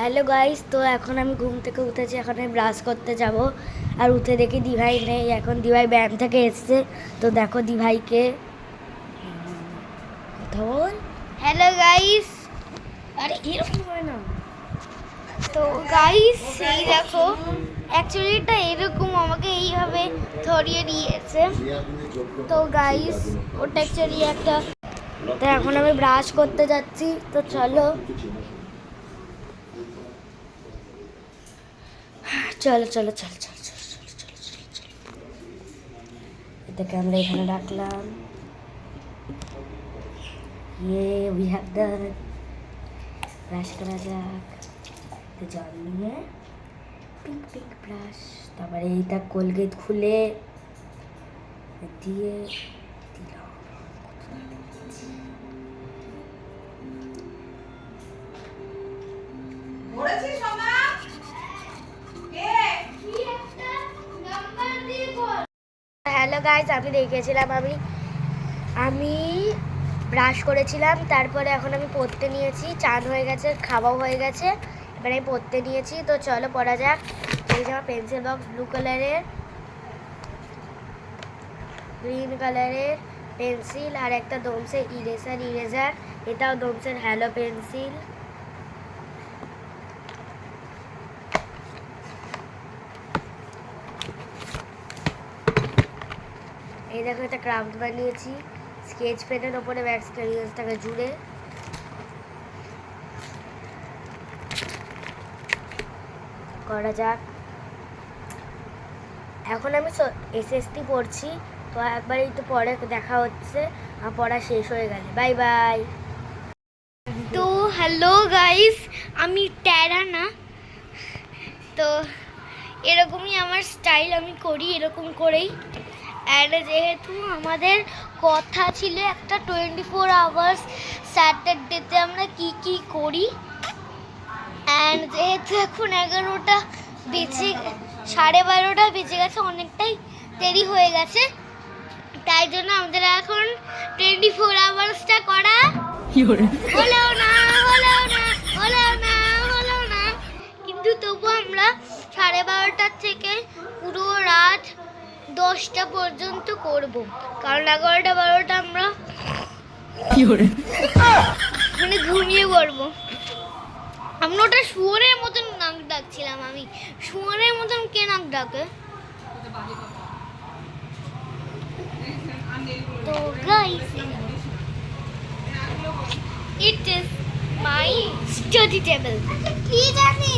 Hello guys তো এখন আমি ঘুম থেকে উঠেছি। এখন আমি ব্রাশ করতে যাব। আর উঠে দেখি দিভাই নেই। এখন দিভাই ব্যায়াম থেকে এসছে। তো দেখো দিভাইকে। হ্যালো গাইস আরে এরকম হয় না। তো গাইস এই দেখো অ্যাকচুয়ালি এটা এরকম আমাকে এইভাবে ধরিয়ে দিয়েছে। তো গাইস ওটা অ্যাকচুয়ালি একটা তো এখন আমি ব্রাশ করতে যাচ্ছি। তো চলো। চলো চলো চলো চলো চলো চলো এটাকে আমরা এখানে রাখলাম। ইয়ে উই হ্যাভ ডান ব্রাশ করা যাক। জল নিয়ে পিঙ্ক পিঙ্ক ব্রাশ তারপরে এইটা কোলগেট খুলে দিয়ে গাইজ আমি দেখেছিলাম আমি আমি ব্রাশ করেছিলাম, তারপরে এখন আমি পড়তে নিয়েছি, চান হয়ে গেছে, খাওয়াও হয়ে গেছে, এবার আমি পড়তে নিয়েছি, তো চলো পড়া যাক, এই যে আমার পেন্সিল বক্স ব্লু কালারের গ্রিন কালারের পেন্সিল আর একটা ডোমসের ইরেজার ইরেজার এটাও ডোমসের হ্যালো পেন্সিল এই দেখো, একটা ক্রাফট বানিয়েছি। স্কেচ পেনের ওপরে ম্যাক্স ক্যারিয়াসটাকে জুড়ে। করা যাক। এখন আমি এসএসটি পড়ছি, তো একবার একটু পরে দেখা হচ্ছে আমার পড়া শেষ হয়ে গেলে। Bye bye. তো হ্যালো গাইস, আমি ট্যারা না। তো এরকমই আমার স্টাইল আমি করি, এরকম করেই। অ্যান্ড যেহেতু আমাদের কথা ছিল একটা টোয়েন্টি ফোর আওয়ার্স স্যাটারডেতে আমরা কি কি করি? অ্যান্ড যেহেতু এখন এগারোটা বেঁচে সাড়ে বারোটা বেঁচে গেছে অনেকটাই দেরি হয়ে গেছে। তাই জন্য আমাদের এখন টোয়েন্টি ফোর আওয়ার্সটা করা? হলেও না হলেও না হলেও না হলেও না। কিন্তু তবু আমরা সাড়ে বারোটার থেকে দশটা পর্যন্ত করব। কারণ এগারোটা বারোটা আমরা মানে ঘুমিয়ে পড়ব। আমরা ওটা শুয়োরের মতন নাক ডাকছিলাম আমি। শুয়োরের মতন কে নাক ডাকে? তো guys It is my study table. কি জানি